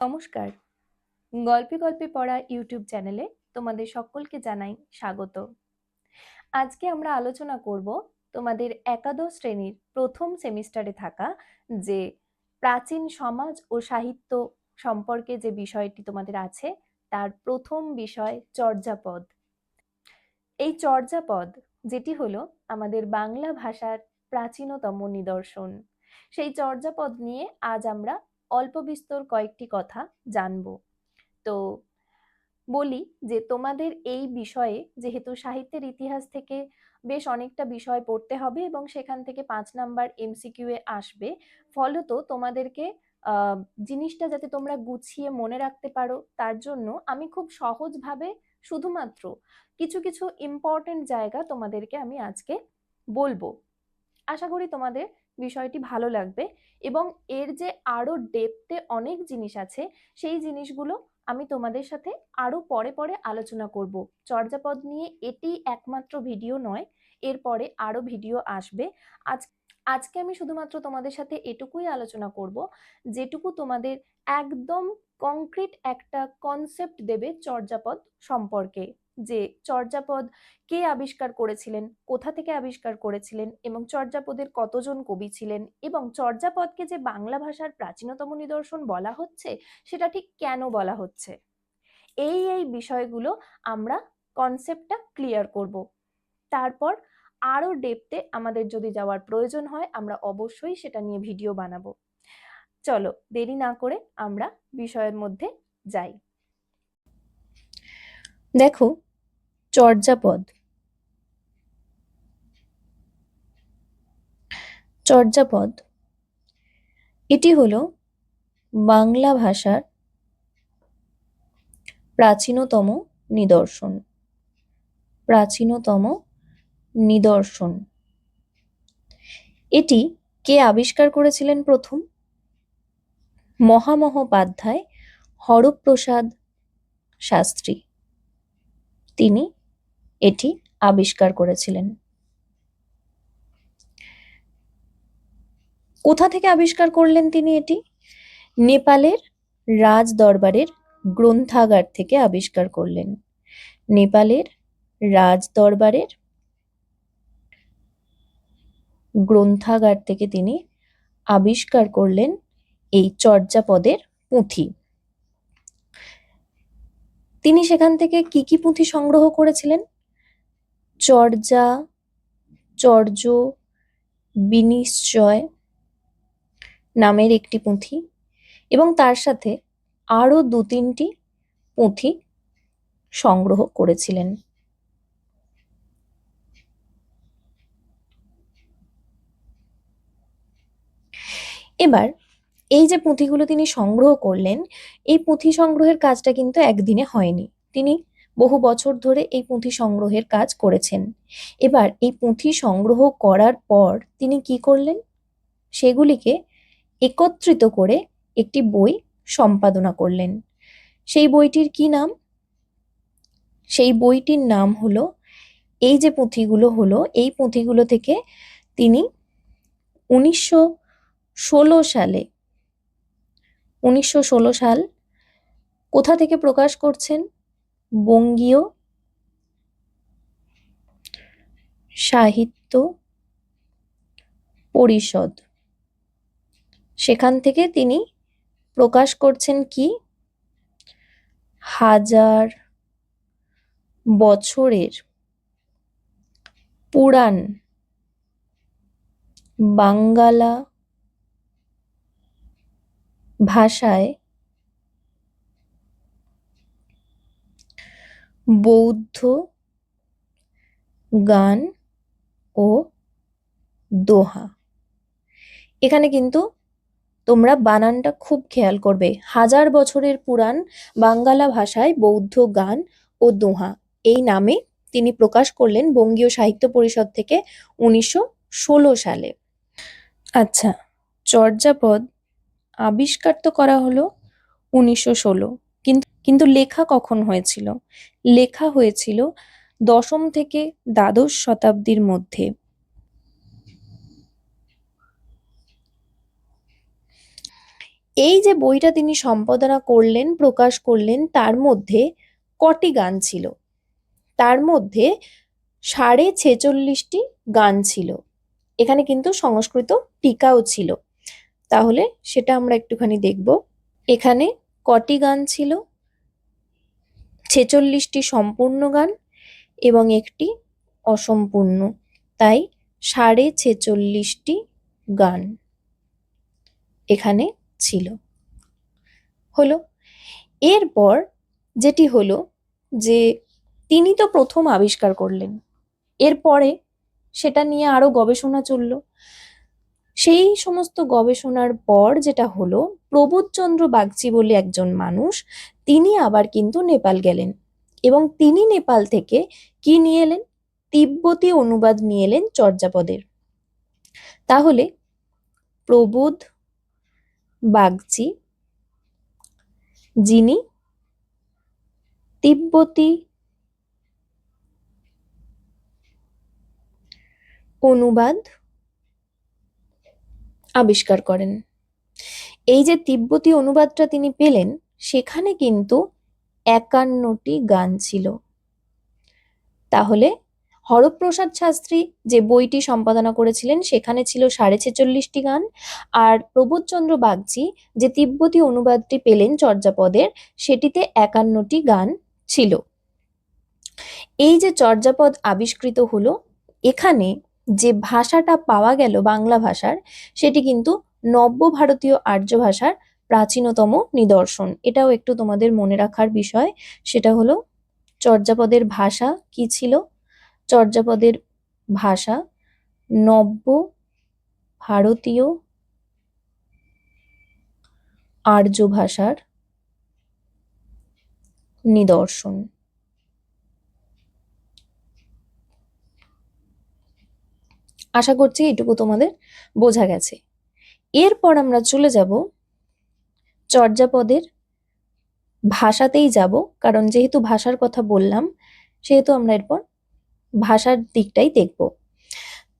নমস্কার। গল্পে গল্পে পড়া ইউটিউব চ্যানেলে তোমাদের সকলকে জানাই স্বাগত। আজকে আমরা আলোচনা করব তোমাদের একাদশ শ্রেণির প্রথম সেমিস্টারে থাকা যে প্রাচীন সমাজ ও সাহিত্য সম্পর্কে যে বিষয়টি তোমাদের আছে, তার প্রথম বিষয় চর্যাপদ। এই চর্যাপদ, যেটি হলো আমাদের বাংলা ভাষার প্রাচীনতম নিদর্শন। সেই চর্যাপদ নিয়ে আজ আমরা অল্প বিস্তর কয়েকটি কথা জানব। তো বলি যে তোমাদের এই বিষয়ে যেহেতু সাহিত্যের ইতিহাস থেকে বেশ অনেকটা বিষয় পড়তে হবে এবং সেখান থেকে পাঁচ নাম্বার এমসিকিউ এ আসবে, ফলত তোমাদেরকে জিনিসটা যাতে তোমরা গুছিয়ে মনে রাখতে পারো, তার জন্য আমি খুব সহজভাবে শুধুমাত্র কিছু কিছু ইম্পর্টেন্ট জায়গা তোমাদেরকে আমি আজকে বলব। আশা করি তোমাদের বিষয়টি ভালো লাগবে এবং এর যে আরও ডেপতে অনেক জিনিস আছে, সেই জিনিসগুলো আমি তোমাদের সাথে আরও পরে পরে আলোচনা করব। চর্যাপদ নিয়ে এটি একমাত্র ভিডিও নয়, এরপরে আরও ভিডিও আসবে। আজ, আজকে আমি শুধুমাত্র তোমাদের সাথে এটুকুই আলোচনা করব, যেটুকু তোমাদের একদম কংক্রিট একটা কনসেপ্ট দেবে চর্যাপদ সম্পর্কে। যে চর্যাপদ কে আবিষ্কার করেছিলেন, কোথা থেকে আবিষ্কার করেছিলেন এবং চর্যাপদের কতজন কবি ছিলেন এবং চর্যাপদকে যে বাংলা ভাষার প্রাচীনতম নিদর্শন বলা হচ্ছে, সেটা ঠিক কেন বলা হচ্ছে? এই এই বিষয়গুলো আমরা কনসেপ্টটা ক্লিয়ার করব। তারপর আরও ডেপতে আমাদের যদি যাওয়ার প্রয়োজন হয়, আমরা অবশ্যই সেটা নিয়ে ভিডিও বানাবো। চলো, দেরি না করে আমরা বিষয়ের মধ্যে যাই। দেখো চর্যাপদ। চর্যাপদ। এটি হলো বাংলা ভাষার প্রাচীনতম নিদর্শন। প্রাচীনতম নিদর্শন। এটি কে আবিষ্কার করেছিলেন প্রথম? মহামহোপাধ্যায় হরপ্রসাদ শাস্ত্রী। তিনি এটি আবিষ্কার করেছিলেন। কোথা থেকে আবিষ্কার করলেন তিনি এটি? নেপালের রাজ দরবারের গ্রন্থাগার থেকে আবিষ্কার করলেন। নেপালের রাজ দরবারের গ্রন্থাগার থেকে তিনি আবিষ্কার করলেন এই চর্যাপদের পুঁথি। তিনি সেখান থেকে কি কি পুঁথি সংগ্রহ করেছিলেন? চর্যা, চর্য, বিনিশ্চয় নামের একটি পুঁথি এবং তার সাথে আরও দু তিনটি পুঁথি সংগ্রহ করেছিলেন। এবার এই যে পুঁথিগুলো তিনি সংগ্রহ করলেন, এই পুঁথি সংগ্রহের কাজটা কিন্তু একদিনে হয়নি। তিনি বহু বছর ধরে এই পুঁথি সংগ্রহের কাজ করেছেন। এবার এই পুঁথি সংগ্রহ করার পর তিনি কি করলেন? সেগুলিকে একত্রিত করে একটি বই সম্পাদনা করলেন। সেই বইটির কি নাম? সেই বইটির নাম হলো, এই যে পুঁথিগুলো হলো, এই পুঁথিগুলো থেকে তিনি উনিশশো ষোলো সালে, উনিশশো ষোলো সাল কোথা থেকে প্রকাশ করছেন? বঙ্গীয় সাহিত্য পরিষদ। সেখান থেকে তিনি প্রকাশ করছেন কি? হাজার বছরের পুরাণ বাঙ্গালা ভাষায় বৌদ্ধ গান ও দোহা। এখানে কিন্তু তোমরা বানানটা খুব খেয়াল করবে। হাজার বছরের পুরাণ বাঙ্গালা ভাষায় বৌদ্ধ গান ও দোহা। এই নামে তিনি প্রকাশ করলেন বঙ্গীয় সাহিত্য পরিষদ থেকে উনিশশো ষোলো সালে। আচ্ছা চর্যাপদ আবিষ্কার তো করা হলো উনিশশো ষোলো, কিন্তু কিন্তু লেখা কখন হয়েছিল? লেখা হয়েছিল দশম থেকে দ্বাদশ শতাব্দীর মধ্যে। এই যে বইটা তিনি সম্পাদনা করলেন, প্রকাশ করলেন, তার মধ্যে কটি গান ছিল? তার মধ্যে সাড়ে ছেচল্লিশটি গান ছিল। এখানে কিন্তু সংস্কৃত টিকাও ছিল। তাহলে সেটা আমরা একটুখানি দেখব। এখানে কটি গান ছিল? ছেচল্লিশটি সম্পূর্ণ গান এবং একটি অসম্পূর্ণ, তাই সাড়ে ছেচল্লিশটি গান এখানে ছিল। হলো, এরপর যেটি হলো যে তিনি তো প্রথম আবিষ্কার করলেন, এরপরে সেটা নিয়ে আরও গবেষণা চলল। সেই সমস্ত গবেষণার পর যেটা হলো, প্রবোধচন্দ্র বাগচি বলে একজন মানুষ তিনি আবার কিন্তু নেপাল গেলেন এবং তিনি নেপাল থেকে কি নিয়ে এলেন? তিব্বতী অনুবাদ নিয়ে এলেন চর্যাপদের। তাহলে প্রবোধ বাগচি যিনি তিব্বতী অনুবাদ আবিষ্কার করেন। এই যে তিব্বতী অনুবাদটা তিনি পেলেন সেখানে কিন্তু একান্নটি গান ছিল। তাহলে হরপ্রসাদ শাস্ত্রী যে বইটি সম্পাদনা করেছিলেন, সেখানে ছিল সাড়ে ছেচল্লিশটি গান। আর প্রবোধচন্দ্র বাগচি যে তিব্বতী অনুবাদটি পেলেন চর্যাপদের, সেটিতে একান্নটি গান ছিল। এই যে চর্যাপদ আবিষ্কৃত হলো, এখানে যে ভাষাটা পাওয়া গেল বাংলা ভাষার, সেটি কিন্তু নব্য ভারতীয় আর্য ভাষার প্রাচীনতম নিদর্শন। এটাও একটু তোমাদের মনে রাখার বিষয়। সেটা হলো, চর্যাপদের ভাষা কি ছিল? চর্যাপদের ভাষা নব্য ভারতীয় আর্য ভাষার নিদর্শন। আশা করছি এটুকু তোমাদের বোঝা গেছে। এরপর আমরা চলে যাব চর্যাপদের ভাষাতেই যাব, কারণ যেহেতু ভাষার কথা বললাম, সেহেতু আমরা এরপর ভাষার দিকটাই দেখব।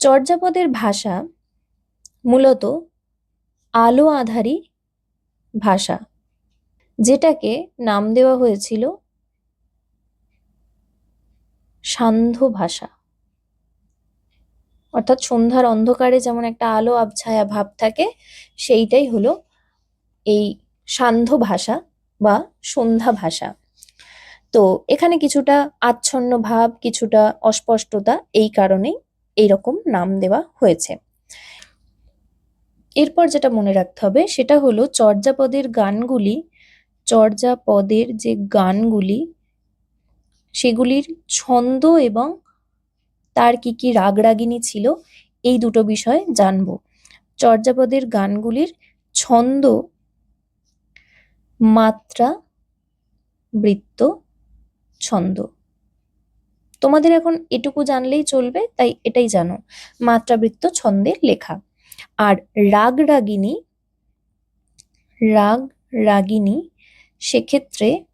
চর্যাপদের ভাষা মূলত আলো আধারী ভাষা, যেটাকে নাম দেওয়া হয়েছিল সান্ধ্য ভাষা। অর্থাৎ সন্ধ্যার অন্ধকারে যেমন একটা আলো আবছায়া ভাব থাকে, সেইটাই হলো এই সান্ধ্য ভাষা বা সন্ধ্যা ভাষা। তো এখানে কিছুটা আচ্ছন্ন ভাব, কিছুটা অস্পষ্টতা এই কারণেই এইরকম নাম দেওয়া হয়েছে। এরপর যেটা মনে রাখতে হবে সেটা হলো চর্যাপদের গানগুলি, চর্যাপদের যে গানগুলি, সেগুলির ছন্দ এবং তার কি কি রাগরাগিনী ছিল, এই দুটো বিষয় জানব। চর্যাপদের গানগুলির ছন্দ মাত্রা, বৃত্ত, ছন্দ। তোমাদের এখন এটুকু জানলেই চলবে, তাই এটাই জানো। মাত্রাবৃত্ত ছন্দের লেখা। আর রাগ রাগিনী রাগ রাগিনী, সেক্ষেত্রে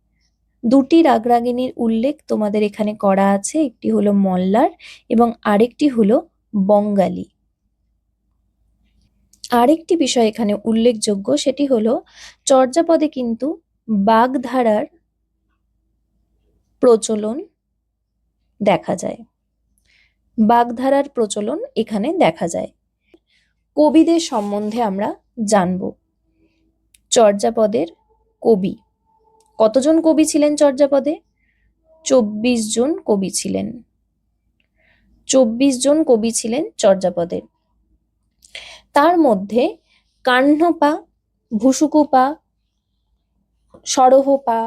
দুটি রাগরাগিনীর উল্লেখ তোমাদের এখানে করা আছে। একটি হলো মল্লার এবং আরেকটি হলো বঙ্গালী। আরেকটি বিষয় এখানে উল্লেখযোগ্য, সেটি হলো চর্যাপদে কিন্তু বাগধারার প্রচলন দেখা যায়। বাগধারার প্রচলন এখানে দেখা যায়। কবিদের সম্বন্ধে আমরা জানব। চর্যাপদের কবি। কতজন কবি ছিলেন চর্যাপদে? চব্বিশ জন কবি ছিলেন। চব্বিশ জন কবি ছিলেন চর্যাপদে তার মধ্যে কাহ্নপা ভুসুকুপা সরহপা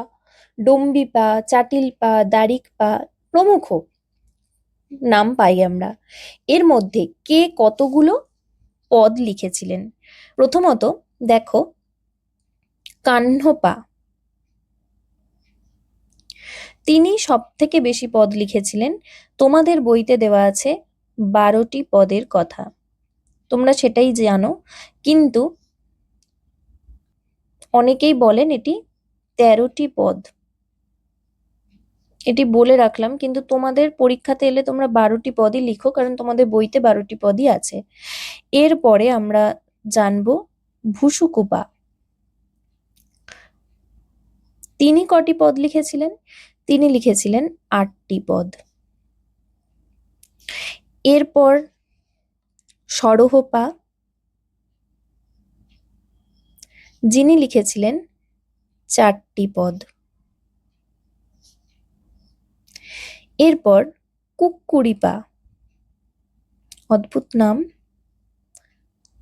ডম্বিপা চাটিলপা দারিকপা প্রমুখ নাম পাই আমরা। এর মধ্যে কে কতগুলো পদ লিখেছিলেন? প্রথমত দেখো কাহ্নপা তিনি সব থেকে বেশি পদ লিখেছিলেন। তোমাদের বইতে দেওয়া আছে বারোটি পদের কথা। তোমরা সেটাই জানো। কিন্তু অনেকেই বলেন এটি তেরোটি পদ। এটি বলে রাখলাম, কিন্তু তোমাদের পরীক্ষাতে এলে তোমরা বারোটি পদই লিখো, কারণ তোমাদের বইতে বারোটি পদই আছে। এরপরে আমরা জানব ভুসুকুপা। তিনি কটি পদ লিখেছিলেন? তিনি লিখেছিলেন আটটি পদ। এরপর সরহপা যিনি লিখেছিলেন চারটি পদ। এরপর কুক্কুরিপা অদ্ভুত নাম।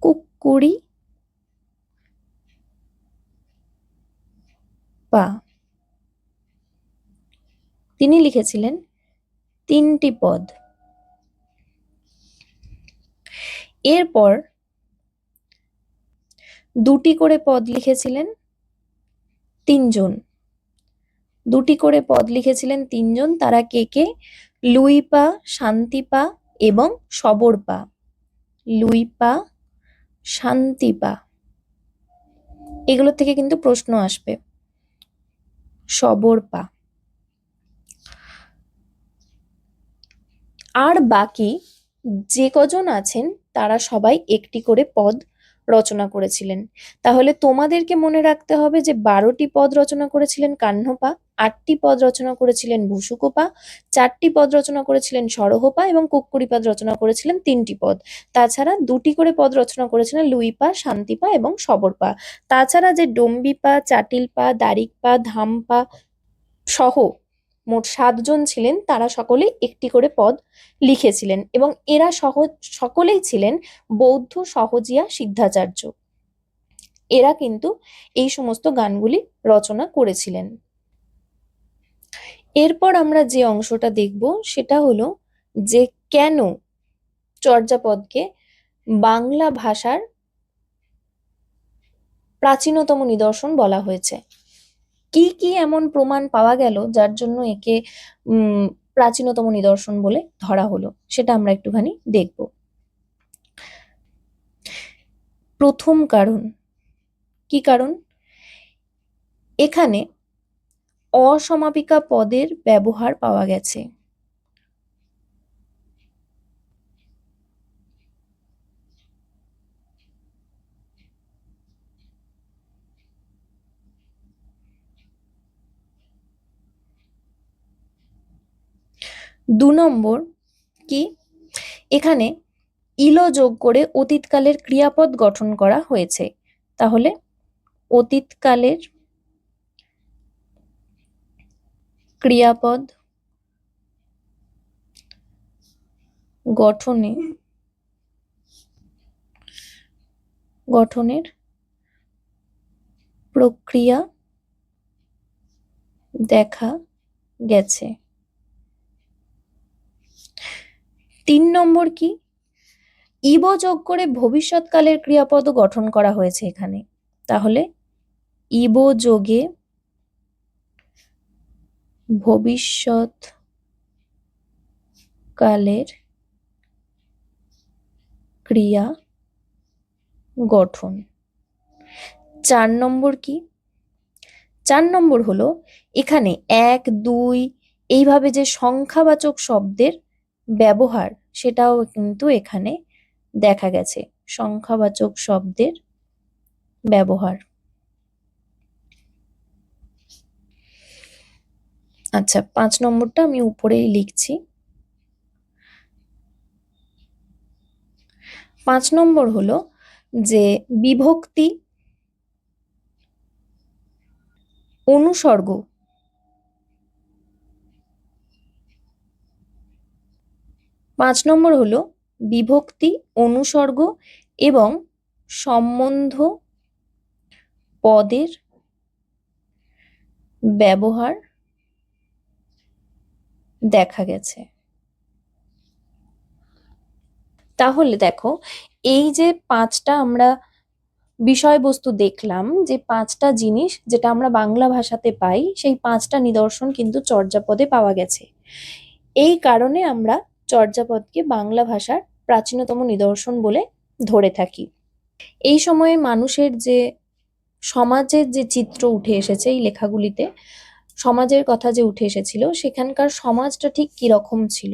কুক্কুরি পা। তিনি লিখেছিলেন তিনটি পদ। এরপর দুটি করে পদ লিখেছিলেন তিনজন। দুটি করে পদ লিখেছিলেন তিনজন, তারা কে কে? লুইপা, শান্তিপা এবং সবরপা। লুইপা, শান্তিপা। এগুলোর থেকে কিন্তু প্রশ্ন আসবে। সবরপা। আর বাকি যে কজন আছেন তারা সবাই একটি করে পদ রচনা করেছিলেন। তাহলে তোমাদেরকে মনে রাখতে হবে যে বারোটি পদ রচনা করেছিলেন কাহ্নপা, আটটি পদ রচনা করেছিলেন ভূসুকোপা, চারটি পদ রচনা করেছিলেন সরহপা এবং কুক্কুরিপাদ রচনা করেছিলেন তিনটি পদ। তাছাড়া দুটি করে পদ রচনা করেছিলেন লুইপা, শান্তিপা এবং সবরপা। তাছাড়া যে ডম্বিপা, চাটিলপা, দারিকপা, ধামপা সহ মোট সাতজন ছিলেন, তারা সকলে একটি করে পদ লিখেছিলেন এবং এরা সহজ সকলেই ছিলেন বৌদ্ধ সহজিয়া সিদ্ধাচার্য। এরা কিন্তু এই সমস্ত গানগুলি রচনা করেছিলেন। এরপর আমরা যে অংশটা দেখব, সেটা হলো যে কেন চর্যাপদকে বাংলা ভাষার প্রাচীনতম নিদর্শন বলা হয়েছে। কি কি এমন প্রমাণ পাওয়া গেল যার জন্য একে প্রাচীনতম নিদর্শন বলে ধরা হলো? সেটা আমরা একটুখানি দেখব। প্রথম কারণ। কি কারণ? এখানে অসমাপিকা পদের ব্যবহার পাওয়া গেছে। দু নম্বর কি? এখানে ইলো যোগ করে অতীতকালের ক্রিয়াপদ গঠন করা হয়েছে। তাহলে অতীতকালের ক্রিয়াপদ গঠনে গঠনের প্রক্রিয়া দেখা গেছে। তিন নম্বর কি? ইব যোগ করে ভবিষ্যৎকালের ক্রিয়াপদ গঠন করা হয়েছে এখানে। তাহলে ইব যোগে ভবিষ্যৎ কালের ক্রিয়া গঠন। চার নম্বর কি? চার নম্বর হলো এখানে এক, দুই, এইভাবে যে সংখ্যাবাচক শব্দের ব্যবহার সেটাও কিন্তু এখানে দেখা গেছে। সংখ্যাবাচক শব্দের ব্যবহার। আচ্ছা পাঁচ নম্বরটা আমি উপরেই লিখছি। পাঁচ নম্বর হলো যে বিভক্তি অনুসর্গ পাঁচ নম্বর হলো বিভক্তি, অনুসর্গ এবং সম্বন্ধ পদের ব্যবহার দেখা গেছে। তাহলে দেখো, এই যে পাঁচটা আমরা বিষয়বস্তু দেখলাম, যে পাঁচটা জিনিস যেটা আমরা বাংলা ভাষাতে পাই, সেই পাঁচটা নিদর্শন কিন্তু চর্যাপদে পাওয়া গেছে। এই কারণে আমরা চর্যাপদকে বাংলা ভাষার প্রাচীনতম নিদর্শন বলে ধরে থাকি। এই সময়ে মানুষের যে, সমাজের যে চিত্র উঠে এসেছে এই লেখাগুলিতে, সমাজের কথা যে উঠে এসেছিল, সেখানকার সমাজটা ঠিক কীরকম ছিল?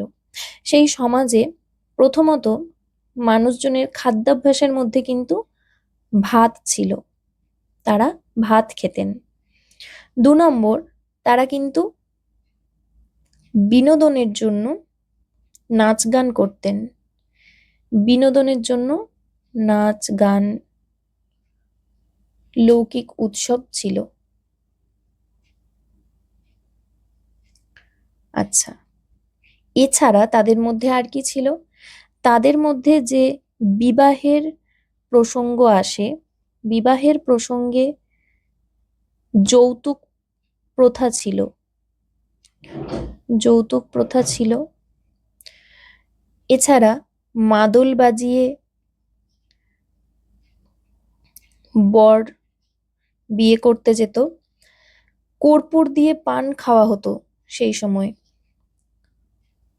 সেই সমাজে প্রথমত মানুষজনের খাদ্যাভ্যাসের মধ্যে কিন্তু ভাত ছিল। তারা ভাত খেতেন। দু নম্বর, তারা কিন্তু বিনোদনের জন্য নাচ গান করতেন। বিনোদনের জন্য নাচ গান লৌকিক উৎসব ছিল। আচ্ছা এছাড়া তাদের মধ্যে আর কি ছিল? তাদের মধ্যে যে বিবাহের প্রসঙ্গ আসে, বিবাহের প্রসঙ্গে যৌতুক প্রথা ছিল। যৌতুক প্রথা ছিল। এছাড়া মাদল বাজিয়ে বর বিয়ে করতে যেত। কর্পূর দিয়ে পান খাওয়া হতো সেই সময়।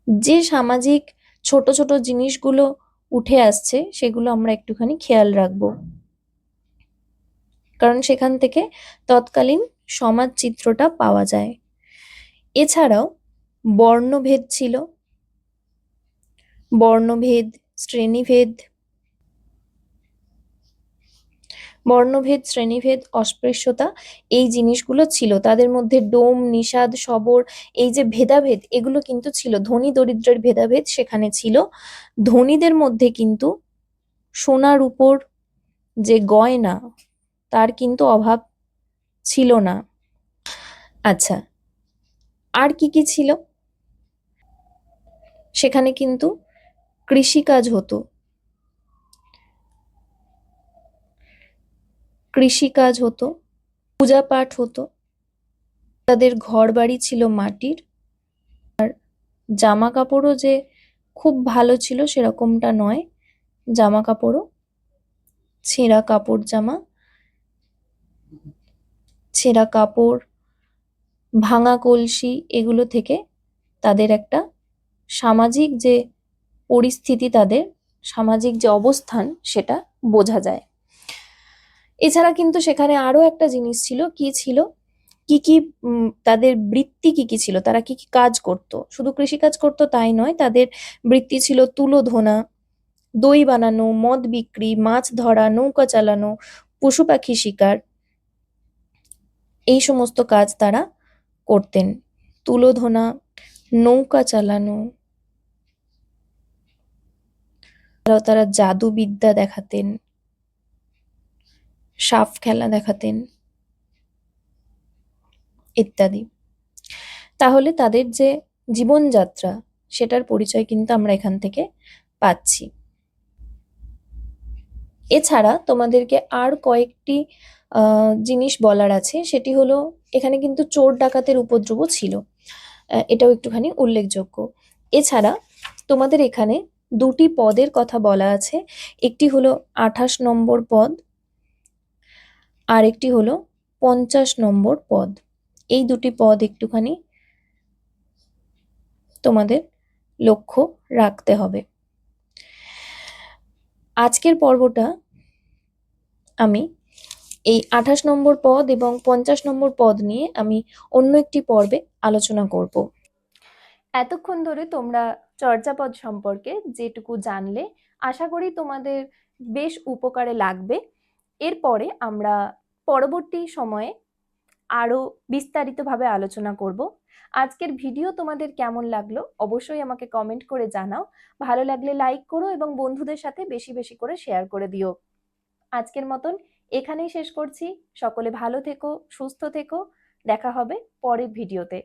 যে সামাজিক ছোট ছোট জিনিসগুলো উঠে আসছে সেগুলো আমরা একটুখানি খেয়াল রাখব। কারণ সেখান থেকে তৎকালীন সমাজ চিত্রটা পাওয়া যায়। এছাড়াও বর্ণভেদ ছিল। বর্ণভেদ, শ্রেণীভেদ। বর্ণভেদ, শ্রেণীভেদ, অস্পৃশ্যতা, এই জিনিসগুলো ছিল। তাদের মধ্যে ডোম, নিষাদ, সবর, এই যে ভেদাভেদ, এগুলো কিন্তু ছিল। ধনী দরিদ্রের ভেদাভেদ সেখানে ছিল। ধনীদের মধ্যে কিন্তু সোনার উপর যে গয়না, তার কিন্তু অভাব ছিল না। আচ্ছা আর কি কি ছিল? সেখানে কিন্তু কৃষিকাজ হতো। কৃষিকাজ হতো পূজা পাঠ হতো। তাদের ঘর বাড়ি ছিল মাটির। আর জামা কাপড়ও যে খুব ভালো ছিল সেরকমটা নয়। জামা কাপড়ও ছেঁড়া কাপড় জামা, ছেঁড়া কাপড়, ভাঙা কলসি, এগুলো থেকে তাদের একটা সামাজিক যে পরিস্থিতি তাদের, সামাজিক যে অবস্থান সেটা বোঝা যায়। এছাড়া কিন্তু সেখানে আরও একটা জিনিস ছিল, কি ছিল? কি কি তাদের বৃত্তি কি কি ছিল? তারা কি কি কাজ করত? শুধু কৃষিকাজ করতো তাই নয়, তাদের বৃত্তি ছিল তুলো ধোনা, দই বানানো, মদ বিক্রি, মাছ ধরা, নৌকা চালানো, পশু পাখি শিকার, এই সমস্ত কাজ তারা করতেন। তুলো ধোনা, নৌকা চালানো এছাড়াও তারা জাদুবিদ্যা দেখাতেন সাপ খেলা দেখাতেন ইত্যাদি। তাহলে তাদের যে জীবনযাত্রা, সেটার পরিচয় কিন্তু আমরা এখান থেকে পাচ্ছি। এছাড়া তোমাদেরকে আর কয়েকটি জিনিস বলার আছে, সেটি হলো এখানে কিন্তু চোর ডাকাতের উপদ্রব ছিল। এটাও একটুখানি উল্লেখযোগ্য। এছাড়া তোমাদের এখানে দুটি পদের কথা বলা আছে। একটি হলো আঠাশ নম্বর পদ আর একটি হলো পঞ্চাশ নম্বর পদ। এই দুটি পদ একটুখানি তোমাদের লক্ষ্য রাখতে হবে। আজকের পর্বটা আমি এই আঠাশ নম্বর পদ এবং পঞ্চাশ নম্বর পদ নিয়ে আমি অন্য একটি পর্বে আলোচনা করব। এতক্ষণ ধরে তোমরা চর্যাপদ সম্পর্কে যেটুকু জানলে আশা করি তোমাদের বেশ উপকারে লাগবে। এরপরে আমরা পরবর্তী সময়ে আরও বিস্তারিতভাবে আলোচনা করব। আজকের ভিডিও তোমাদের কেমন লাগল অবশ্যই আমাকে কমেন্ট করে জানাও। ভালো লাগলে লাইক করো এবং বন্ধুদের সাথে বেশি বেশি করে শেয়ার করে দিও। আজকের মতন এখানেই শেষ করছি। সকলে ভালো থেকো, সুস্থ থেকো। দেখা হবে পরের ভিডিওতে।